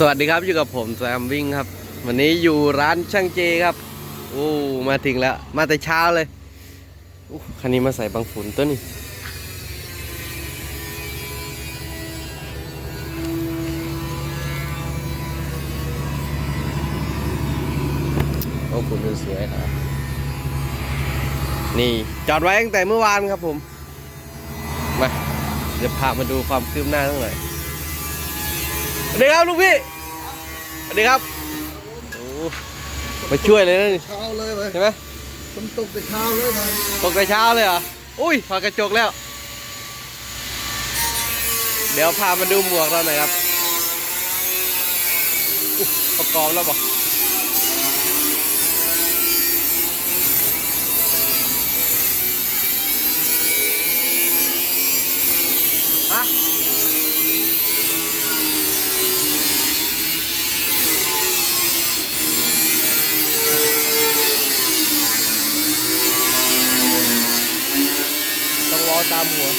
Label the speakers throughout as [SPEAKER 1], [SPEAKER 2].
[SPEAKER 1] สวัสดีครับอยู่กับผมแซมวิ่งครับ วันนี้อยู่ร้านช่างเจครับโอ้มาถึงแล้ว มาแต่เช้าเลยอู้คันนี้มาใส่บางฝุ่นตัวนี้โอ้ฝุ่นสวยครับนี่จอดไว้ตั้งแต่เมื่อวานครับผม มาเดี๋ยวพามาดูความคืบหน้าทั้งหน่อย สวัสดีครับลูกพี่สวัสดีครับโอ้มาช่วยเลยนะนี่
[SPEAKER 2] เช้าเลยเว้ย
[SPEAKER 1] ใช่ไหม
[SPEAKER 2] ฝนตกแต่เช้าเลยมัน
[SPEAKER 1] ตกแต่เช้าเลยเหรอ อุ้ยพอกระจกแล้ว เดี๋ยวพามาดูหมวกเราหน่อยครับอุ๊ยประกอบแล้วบอกฮะต้องรอตามหัว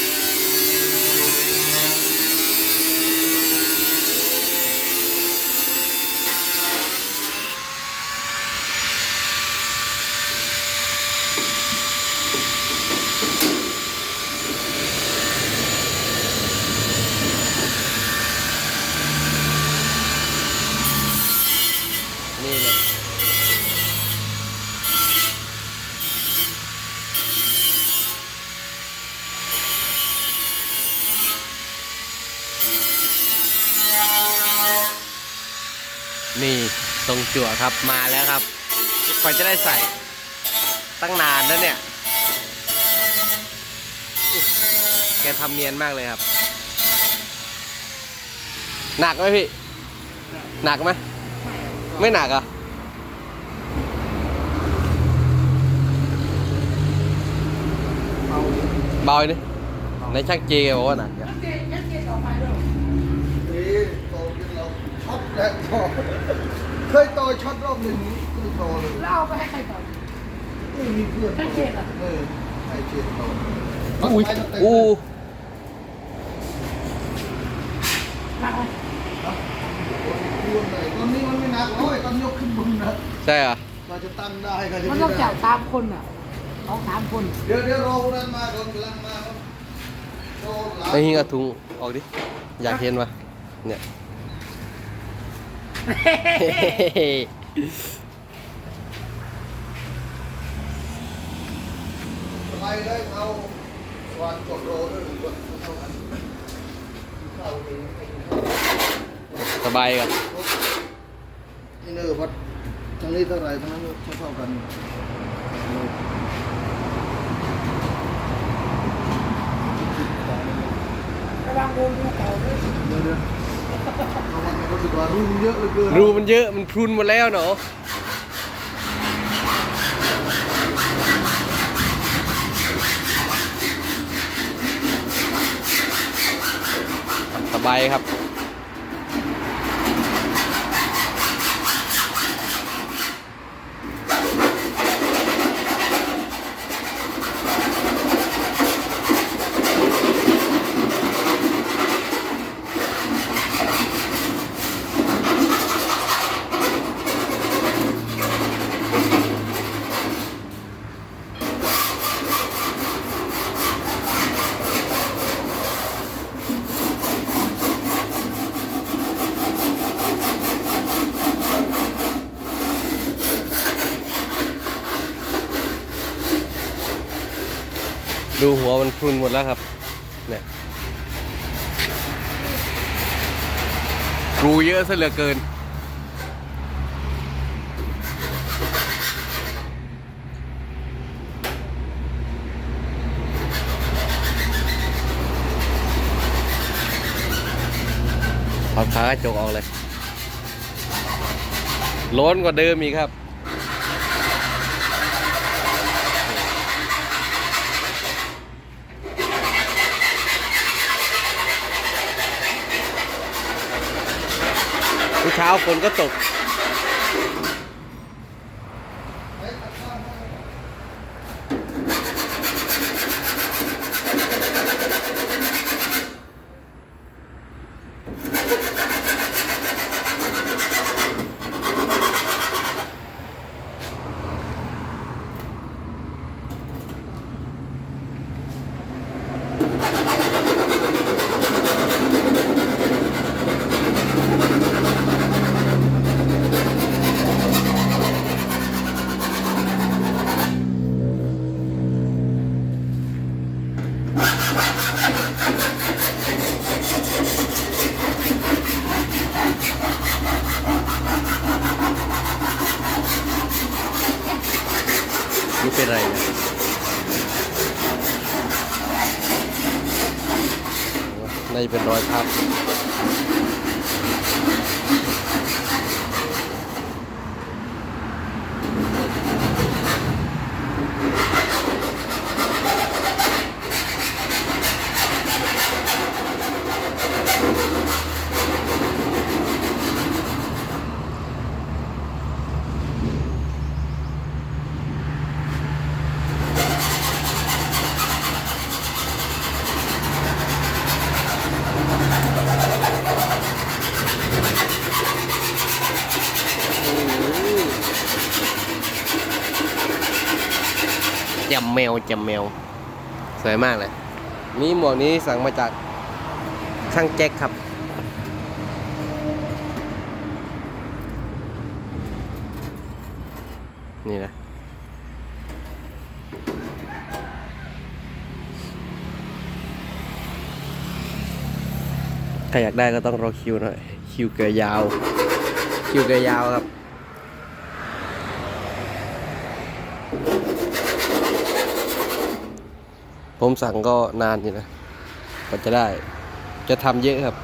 [SPEAKER 1] นี่เลยนี่ทรง จั่วครับมาแล้วครับกว่าจะได้ใส่ตั้งนานแล้วเนี่ยแกทำเนียนมากเลยครับ หนักไหมพี่ หนักไหมไม่หนักเหรอะ
[SPEAKER 2] เอา
[SPEAKER 1] เบาอีกนี่ในช่างเจบอกว่าหนักอะ
[SPEAKER 2] เอ๊ะโตจนเราช็อตแล้ว ต่อเคยต่อช็อตรอบหนึ่งเคยต่อเลย
[SPEAKER 3] แล้วเอาไปให้ใครต่อ
[SPEAKER 2] ไม่มีเพื่อน
[SPEAKER 3] ให้เชษเหรอ
[SPEAKER 2] เออให้เชนต่อ
[SPEAKER 1] อุ้ย
[SPEAKER 2] ไปตั้งแต่
[SPEAKER 1] อู้
[SPEAKER 3] หนักไหม
[SPEAKER 2] พูดเลยตอนนี้มันไม่หนักร้อยตอนยกขึ้นบนนะ
[SPEAKER 1] ใช่เหรอ
[SPEAKER 2] เราจะตั้งได้ก็จะ
[SPEAKER 3] มัน
[SPEAKER 2] ไม่
[SPEAKER 3] ต้อง
[SPEAKER 2] ได้
[SPEAKER 3] จับสามคนอะสองสามคน
[SPEAKER 2] เดี๋ยวเดี๋ยวรอคนนั้นมาก่อนกำลังมาครับโตหลาย
[SPEAKER 1] ไอ้หิงเอาถุงออกดิ อยากเห็นวะเนี่ย
[SPEAKER 2] ไปเลยเอาวางกดโรด้วยหรือกดเท่ากันเข้าเองให้ดู
[SPEAKER 1] สบายครับ
[SPEAKER 2] นี่เนอวัดทั้งนี้เท่าไหรทั้งนั้นเท่าเท่ากัน
[SPEAKER 3] ระวังโดนดูเก่าด้วย
[SPEAKER 2] เดี๋ยว เดี๋ยวเอาวันนี้รู้สึกว่ารุ่นเยอะเหลือเกิน
[SPEAKER 1] รูมันเยอะมันพรุนหมดแล้วเนาะสบายครับ ดูหัวมันพรุนหมดแล้วครับเนี่ยรูเยอะซะเหลือเกิน เอาขากระจกออกเลยโล้นกว่าเดิมอีกครับ เช้าฝนก็ตก นี่เป็นไรนะน่เป็นรอยครับ จำแมวจำแมวสวยมากเลยนี่หมวกนี้สั่งมาจากช่างแจ็คครับ นี่นะใครอยากได้ก็ต้องรอคิวหน่อย คิวเกยยาว คิวเกยยาวครับ ผมสั่งก็นานอยู่นะกว่าจะได้ จะทำเยอะครับ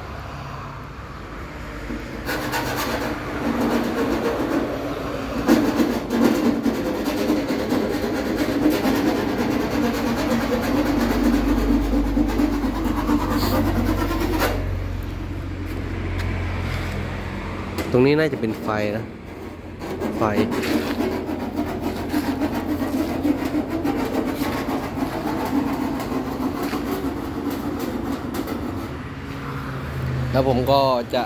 [SPEAKER 1] ตรงนี้น่าจะเป็นไฟนะ ไฟ แล้วผมก็จะ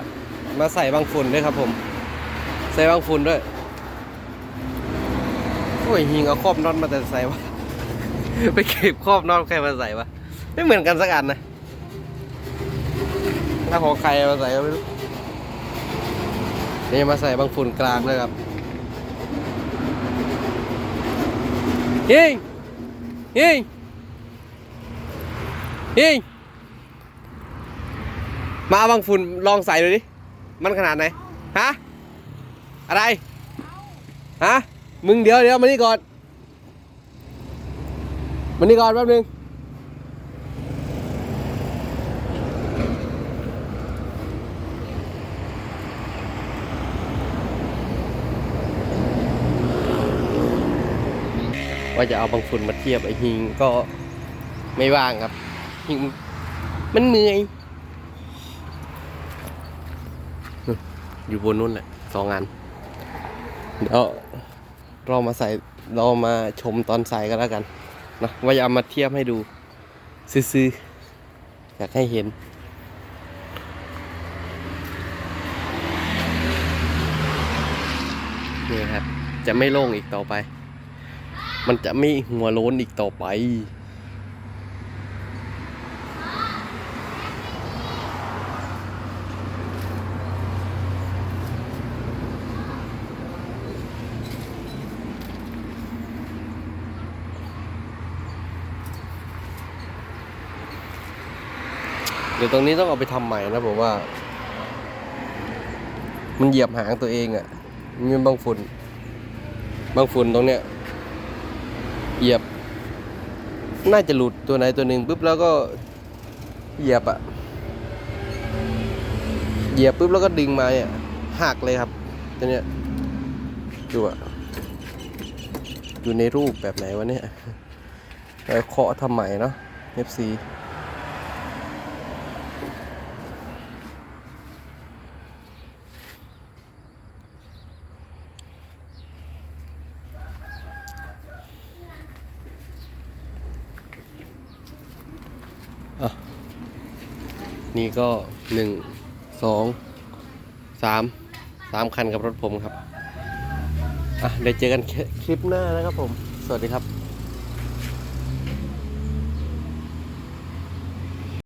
[SPEAKER 1] มาใส่บางฝุ่นด้วยครับผม ใส่บางฝุ่นด้วยโอ้ยหิงเอาครอบน็อตมาแต่ใส่วะไปเก็บครอบน็อตใครมาใส่วะไม่เหมือนกันสักอันนะถ้าของใครมาใส่ก็ไม่รู้นี่มาใส่บางฝุ่นกลางด้วยครับยิงยิงยิง มาเอาบางฝุ่นลองใส่ดูดิ มันขนาดไหน ฮะ อะไร ฮะ มึงเดี๋ยวเดี๋ยวมานี่ก่อน มานี่ก่อนแป๊บนึง ว่าจะเอาบางฝุ่นมาเทียบไอ้หิงก็ไม่ว่างครับ หิงมันเหนื่อย อยู่บนนู้นแหละสองอันเดี๋ยวเรามาใส่เรามาชมตอนใส่กันแล้วกันนะว่าจะเอามาเทียบให้ดู ซื้อๆอยากให้เห็นนี่ครับ จะไม่โล่งอีกต่อไป มันจะไม่หัวโล้นอีกต่อไป เดี๋ยวตรงนี้ต้องเอาไปทำใหม่นะผมว่า มันเหยียบหางตัวเองอะ่ะมีบางฝุ่น บางฝุ่นตรงเนี้ยเหยียบ น่าจะหลุดตัวไหนตัวหนึ่งปุ๊บแล้วก็เหยียบอะเหยียบปุ๊บแล้วก็ดึงมาเนี่ยหักเลยครับตัวเนี้ยดูอะอยู่ในรูปแบบไหนวะเนี่ยเคาะทำใหม่เนาะ FC นี่ก็หนึ่งสองสามสามคันกับรถผมครับอะเดี๋ยวเจอกันคลิปหน้านะครับผม สวัสดีครับ